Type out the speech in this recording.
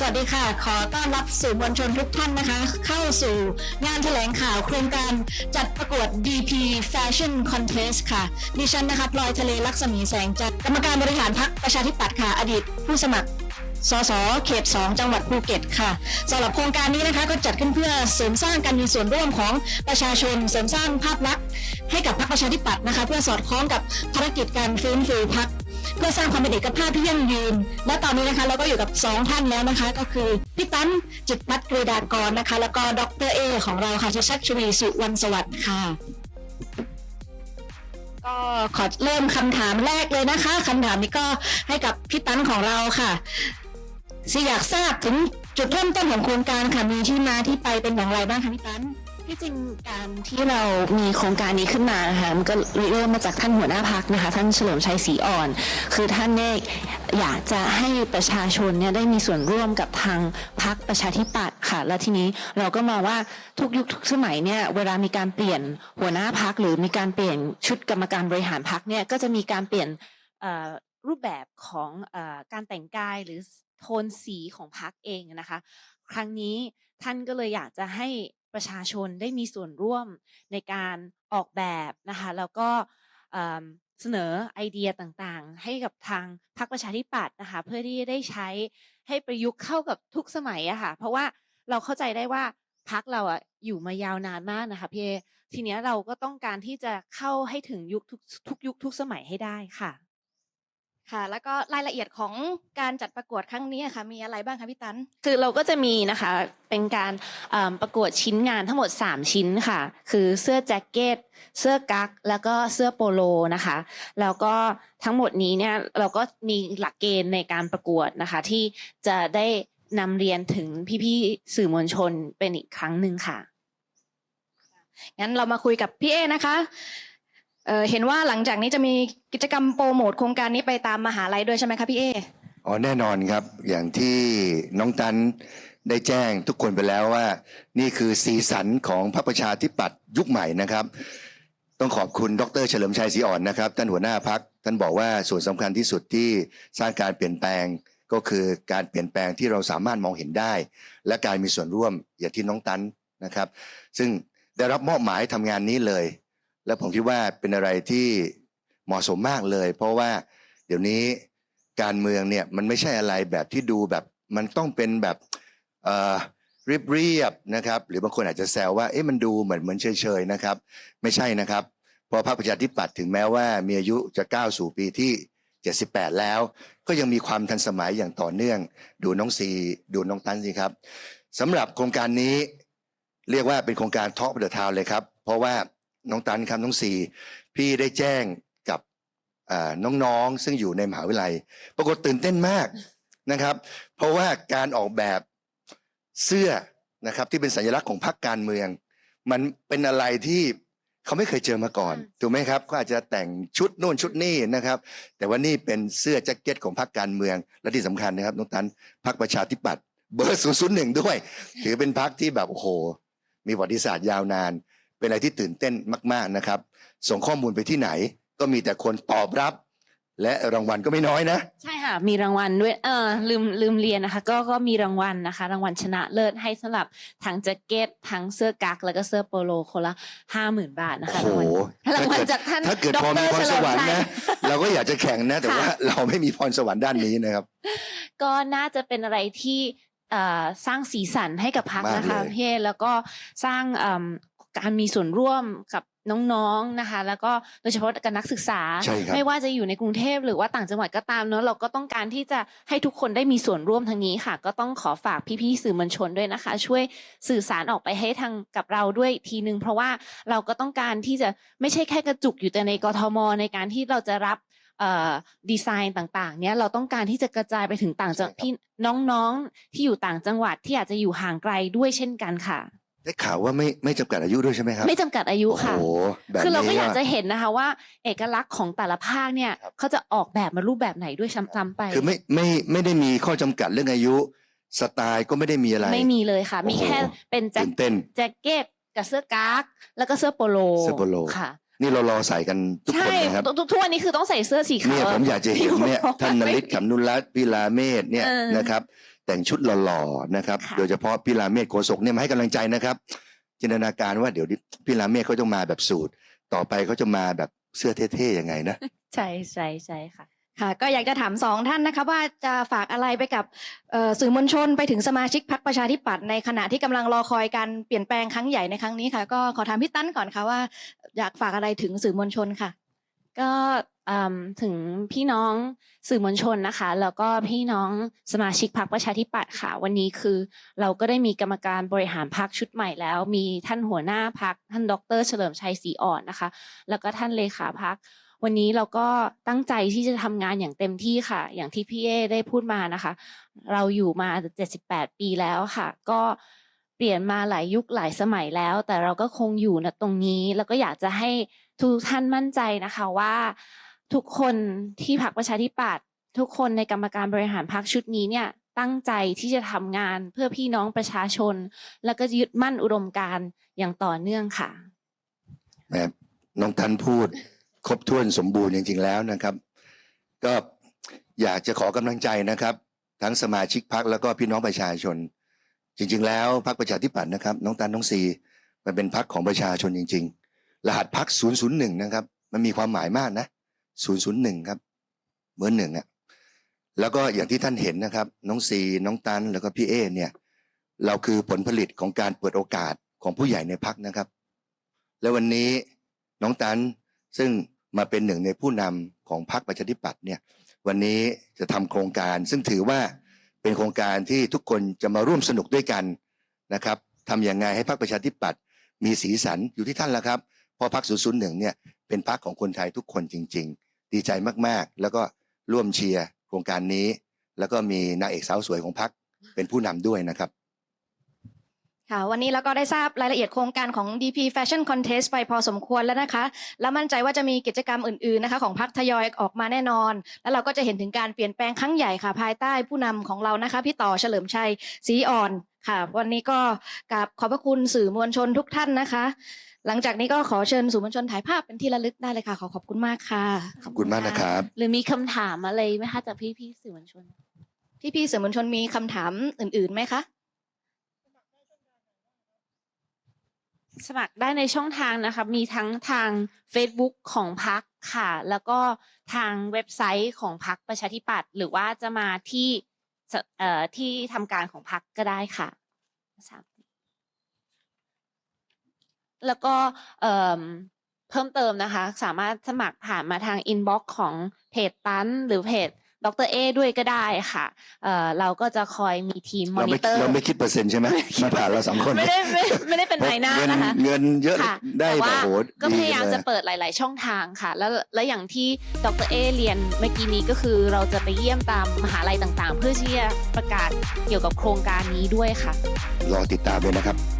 สวัสดีค่ะ ขอต้อนรับสื่อมวลชนทุกท่านนะคะ เข้าสู่งานแถลงข่าวโครงการจัดประกวด DP Fashion Contest ค่ะ ดิฉันนะคะพลอยทะเลลักษมีแสงจัดกรรมการบริหารพรรคประชาธิปัตย์ค่ะ อดีตผู้สมัครสสเขต 2 จังหวัดภูเก็ตค่ะสำหรับโครงการนี้นะคะก็จัดขึ้นเพื่อเสริมสร้างการมีส่วนร่วมของประชาชน เสริมสร้างภาพลักษณ์ให้กับพรรคประชาธิปัตย์นะคะ เพื่อสอดคล้องกับภารกิจการฟื้นฟูพรรค เพื่อสร้างความเป็นเอกภาพที่ยั่งยืน และตอนนี้นะคะเราก็อยู่กับ 2 ท่านแล้วนะคะ ก็คือพี่ตั้นจิตพัฒน์กรีดากรนะคะ แล้วก็ดรเอของเราค่ะชัชชวีสุวรรณสวัสดิ์ค่ะก็ขอเริ่มคำถามแรกเลยนะคะคำถามนี้ก็ให้กับพี่ตั้นของเราค่ะสิอยากทราบถึงจุดเริ่มต้นของโครงการค่ะมีที่มาที่ไปเป็นอย่างไรบ้างคะพี่ตั้น ที่จริงการที่เรามีโครงการนี้ขึ้นมานะคะมันก็เริ่มมาจากท่านหัวหน้าพักนะคะ ท่านเฉลิมชัยศรีอ่อน คือท่านเนี่ยอยากจะให้ประชาชนเนี่ยได้มีส่วนร่วมกับทางพักประชาธิปัตย์ค่ะ และทีนี้เราก็มองว่าทุกยุคทุกสมัยเนี่ยเวลามีการเปลี่ยนหัวหน้าพักหรือมีการเปลี่ยนชุดกรรมการบริหารพักเนี่ยก็จะมีการเปลี่ยนรูปแบบของอการแต่งกายหรือโทนสีของพักเองนะคะ ครั้งนี้ท่านก็เลยอยากจะให้ ประชาชนได้มีส่วนร่วมในการออกแบบนะคะแล้วก็เสนอไอเดียต่างๆ ให้กับทางพรรคประชาธิปัตย์นะคะเพื่อที่ได้ใช้ให้ประยุกต์เข้ากับทุกสมัยอะค่ะเพราะว่าเราเข้าใจได้ว่าพักเราอะอยู่มายาวนานมากนะคะพี่ทีเนี้ยเราก็ต้องการที่จะเข้าให้ถึงยุคทุกทุกยุคทุกสมัยให้ได้ค่ะ ค่ะ แล้วก็รายละเอียดของการจัดประกวดครั้งนี้อะค่ะ มีอะไรบ้างคะพี่ตันคือเราก็จะมีนะคะ เป็นการเอิ่มประกวดชิ้นงานทั้งหมด 3 ชิ้นค่ะ คือเสื้อแจ็คเก็ต เสื้อกั๊ก แล้วก็เสื้อโปโลนะคะ แล้วก็ทั้งหมดนี้เนี่ยเราก็มีหลักเกณฑ์ในการประกวดนะคะ ที่จะได้นำเรียนถึงพี่ๆสื่อมวลชนเป็นอีกครั้งหนึ่งค่ะ งั้นเรามาคุยกับพี่เอนะคะ เห็นว่าหลังจากนี้จะมีกิจกรรมโปรโมทโครงการนี้ไปตามมหาลัยด้วยใช่ไหมคะพี่เออ๋อแน่นอนครับอย่างที่น้องตันได้แจ้งทุกคนไปแล้วว่า นี่คือสีสันของพระประชาธิปัตย์ยุคใหม่นะครับ ต้องขอบคุณดร เฉลิมชัยศรีอ่อนนะครับท่านหัวหน้าพักท่านบอกว่าส่วนสำคัญที่สุดที่สร้างการเปลี่ยนแปลงก็คือการเปลี่ยนแปลงที่เราสามารถมองเห็นได้ และการมีส่วนร่วมอย่างที่น้องตันนะครับ ซึ่งได้รับมอบหมายทำงานนี้เลย และผมคิดว่าเป็นอะไรที่เหมาะสมมากเลย เพราะว่าเดี๋ยวนี้การเมืองเนี่ยมันไม่ใช่อะไรแบบที่ดูแบบมันต้องเป็นแบบเรียบเรียบๆนะครับหรือบางคนอาจจะแซวว่าเอ๊ะมันดูเหมือนเหมือนเฉยๆนะครับ ไม่ใช่นะครับพระพรรคประชาธิปัตย์ถึงแม้ว่ามีอายุจะก้าวสู่ปีที่ 78 แล้ว ก็ยังมีความทันสมัยอย่างต่อเนื่อง ดูน้องซีดูน้องตันสิครับสำหรับโครงการนี้เรียกว่าเป็นโครงการท็อปเดอะทาวเลยครับ เพราะว่า น้องตันครับน้องซีพี่ได้แจ้งกับอ่าน้องๆ ซึ่งอยู่ในมหาวิทยาลัย ปรากฏตื่นเต้นมากนะครับ เพราะว่าการออกแบบเสื้อนะครับที่เป็นสัญลักษณ์ของพรรคการเมือง มันเป็นอะไรที่เขาไม่เคยเจอมาก่อนอืมถูกไหมครับเขาอาจจะแต่งชุดโน่นชุดนี่นะครับ แต่ว่านี่เป็นเสื้อแจ็คเก็ตของพรรคการเมือง และที่สำคัญนะครับน้องตันพรรคประชาธิปัตย์เบอร์ศูนย์ศูนย์หนึ่งด้วย ถือเป็นพรรคที่แบบโอ้โหมีประวัติศาสตร์ยาวนาน เป็นอะไรที่ตื่นเต้นมาก ๆนะครับ ส่งข้อมูลไปที่ไหน ก็มีแต่คนตอบรับ และรางวัลก็ไม่น้อยนะ ใช่ค่ะ มีรางวัลด้วย เออลืมลืมเรียนนะคะ ก็ก็มีรางวัลนะคะ รางวัลชนะเลิศให้สำหรับทั้งแจ็คเก็ตทั้งเสื้อกั๊กแล้วก็เสื้อโปโลคนละห้าหมื่นบาทนะคะโอ้โห รางวัลจากท่านถ้าเกิดดพอมีรพรสวรรค์นะเฉลิมชัยเราก็อยากจะแข่งนะ แต่ค่ะว่าเราไม่มีพรสวรรค์ด้านนี้นะครับ ก็น่าจะเป็นอะไรที่เอ่อสร้างสีสันให้กับพักมากนะคะเลย พี่เอแล้วก็สร้างเอิ่ม การมีส่วนร่วมกับน้องๆนะคะ แล้วก็โดยเฉพาะกับนักศึกษา ใช่ครับ ไม่ว่าจะอยู่ในกรุงเทพหรือว่าต่างจังหวัดก็ตามเนอะเราก็ต้องการที่จะให้ทุกคนได้มีส่วนร่วมทางนี้ค่ะ ก็ต้องขอฝากพี่ๆสื่อมวลชนด้วยนะคะ ช่วยสื่อสารออกไปให้ทางกับเราด้วยทีนึงเพราะว่าเราก็ต้องการที่จะไม่ใช่แค่กระจุกอยู่แต่ในกทม ในการที่เราจะรับเอ่อดีไซน์ต่างๆ เนี่ยเราต้องการที่จะกระจายไปถึงต่างจังใช่ครับ พี่น้องๆที่อยู่ต่างจังหวัดที่อาจจะอยู่ห่างไกลด้วยเช่นกันค่ะ ได้ข่าวว่าไม่ไม่จำกัดอายุด้วยใช่ไหมครับ ไม่จำกัดอายุโอ้โหค่ะแบบคือเราก็นี้อยากจะเห็นนะคะว่า เอกลักษณ์ของแต่ละภาคเนี่ยครับเขาจะออกแบบมารูปแบบไหนด้วยซ้ำๆไป คือไม่ไม่ไม่ได้มีข้อจำกัดเรื่องอายุ สไตล์ก็ไม่ได้มีอะไร ไม่มีเลยค่ะ มีโอ้โหแค่เป็นแจ็คตื่นเต้นแจ็คเก็ตกับเสื้อกั๊กแล้วก็เสื้อโปโลเสื้อโปโลค่ะนี่เรารอใส่กันทุกคใช่นนะครับทุกทุกวันนี้คือต้องใส่เสื้อสีขาวเนี่ยผมอยากจะเห็นเนี่ยพี่โท่านนลิศขำนุรัตน์พิลาเมศเนี่ยเออนะครับ แต่งชุดหล่อๆนะครับค่ะโดยเฉพาะพี่ลาเมศโกศกเนี่ยมาให้กำลังใจนะครับ จินตนาการว่าเดี๋ยวพี่ลาเมศเขาจะมาแบบสูตร ต่อไปเขาจะมาแบบเสื้อเท่ๆยังไงนะใช่ใช่ใช่ค่ะค่ะก็อยากจะถามสองท่านนะคะว่าจะฝากอะไรไปกับเอ่อสื่อมวลชนไปถึงสมาชิกพรรคประชาธิปัตย์ในขณะที่กำลังรอคอยการเปลี่ยนแปลงครั้งใหญ่ในครั้งนี้ค่ะ ก็ขอถามพี่ตั้นก่อนค่ะว่า อยากฝากอะไรถึงสื่อมวลชนค่ะ ก็อืม ถึงพี่น้องสื่อมวลชนนะคะ แล้วก็พี่น้องสมาชิกพรรคประชาธิปัตย์ค่ะ วันนี้คือเราก็ได้มีกรรมการบริหารพรรคชุดใหม่แล้ว มีท่านหัวหน้าพรรคท่านดร เฉลิมชัยศรีอ่อนนะคะ แล้วก็ท่านเลขาพรรควันนี้เราก็ตั้งใจที่จะทำงานอย่างเต็มที่ค่ะ อย่างที่พี่เอได้พูดมานะคะ เราอยู่มา 78 ปีแล้วค่ะ ก็เปลี่ยนมาหลายยุคหลายสมัยแล้ว แต่เราก็คงอยู่ณตรงนี้ แล้วก็อยากจะให้ทุกท่านมั่นใจนะคะว่า ทุกคนที่พรรคประชาธิปัตย์ทุกคนในกรรมการบริหารพรรคชุดนี้เนี่ย ตั้งใจที่จะทำงานเพื่อพี่น้องประชาชน แล้วก็ยึดมั่นอุดมการอย่างต่อเนื่องค่ะนะครับน้องทันพูดครบถ้วนสมบูรณ์จริงๆแล้วนะครับ ก็อยากจะขอกำลังใจนะครับ ทั้งสมาชิกพักแล้วก็พี่น้องประชาชน จริง ๆ แล้วพักประชาธิปัตย์นะครับ น้องตันน้องซีมันเป็นพักของประชาชนจริง ๆ รหัสพัก001 นะครับ มันมีความหมายมากนะ 001 ครับเบอร์หนึ่งอะแล้วก็อย่างที่ท่านเห็นนะครับ น้องซีน้องตันแล้วก็พี่เอเนี่ยเราคือผลผลิตของการเปิดโอกาสของผู้ใหญ่ในพักนะครับ และวันนี้น้องตันซึ่งมาเป็นหนึ่งในผู้นำของพรรคประชาธิปัตย์เนี่ยวันนี้จะทำโครงการ ซึ่งถือว่าเป็นโครงการที่ทุกคนจะมาร่วมสนุกด้วยกันนะครับทำอย่างไงให้พรรคประชาธิปัตย์มีสีสันอยู่ที่ท่านแล้วครับเพราะพรรค001เนี่ยเป็นพรรคของคนไทยทุกคนจริง ๆ ดีใจมากๆ แล้วก็ร่วมเชียร์โครงการนี้ แล้วก็มีนางเอกสาวสวยของพรรคเป็นผู้นำด้วยนะครับ ค่ะ วันนี้เราก็ได้ทราบรายละเอียดโครงการของ DP Fashion Contest ไปพอสมควรแล้วนะคะ แล้วมั่นใจว่าจะมีกิจกรรมอื่นๆนะคะของพักทยอยออกมาแน่นอน แล้วเราก็จะเห็นถึงการเปลี่ยนแปลงครั้งใหญ่ค่ะ ภายใต้ผู้นำของเรานะคะ พี่ต่อเฉลิมชัยศรีอ่อนค่ะ วันนี้ก็กราบขอบพระคุณสื่อมวลชนทุกท่านนะคะ หลังจากนี้ก็ขอเชิญสื่อมวลชนถ่ายภาพเป็นที่ระลึกได้เลยค่ะ ขอขอบคุณมากค่ะ ขอบคุณมากนะครับ หรือมีคำถามอะไรไหมคะจากพี่พี่ๆสื่อมวลชน พี่ๆสื่อมวลชนมีคำถามอื่นๆไหมคะ สมัครได้ในช่องทางนะคะมีทั้งทาง Facebook ของพักค่ะ แล้วก็ทางเว็บไซต์ของพักประชาธิปัตย์หรือว่าจะมาที่สเอ่อที่ทำการของพักก็ได้ค่ะ แล้วก็เอิ่มเพิ่มเติมนะคะ สามารถสมัครผ่านมาทางอินบ็อกซ์ของเพจตันหรือเพจดรเอด้วยก็ได้ค่ะเอ่อเราก็จะคอยมีทีมมอเรานิไม่เตอร์ เราไม่คิดเปอร์เซ็นต์ใช่ไหมมาผ่านเราสองคน ไม่ได้ไม่ไม่ได้เป็นนายหน้าเงินนะคะ เงินเยอะค่ะได้แต่แบบว่าโหก็พยายามดีจะเลยเปิดหลาย ๆ ช่องทางค่ะ แล้วแล้วอย่างที่ดรเอเรียนเมื่อกี้นี้ก็คือเราจะไปเยี่ยมตามมหาลัยต่าง ๆ เพื่อที่จะประกาศเกี่ยวกับโครงการนี้ด้วยค่ะ รอติดตามเลยนะครับ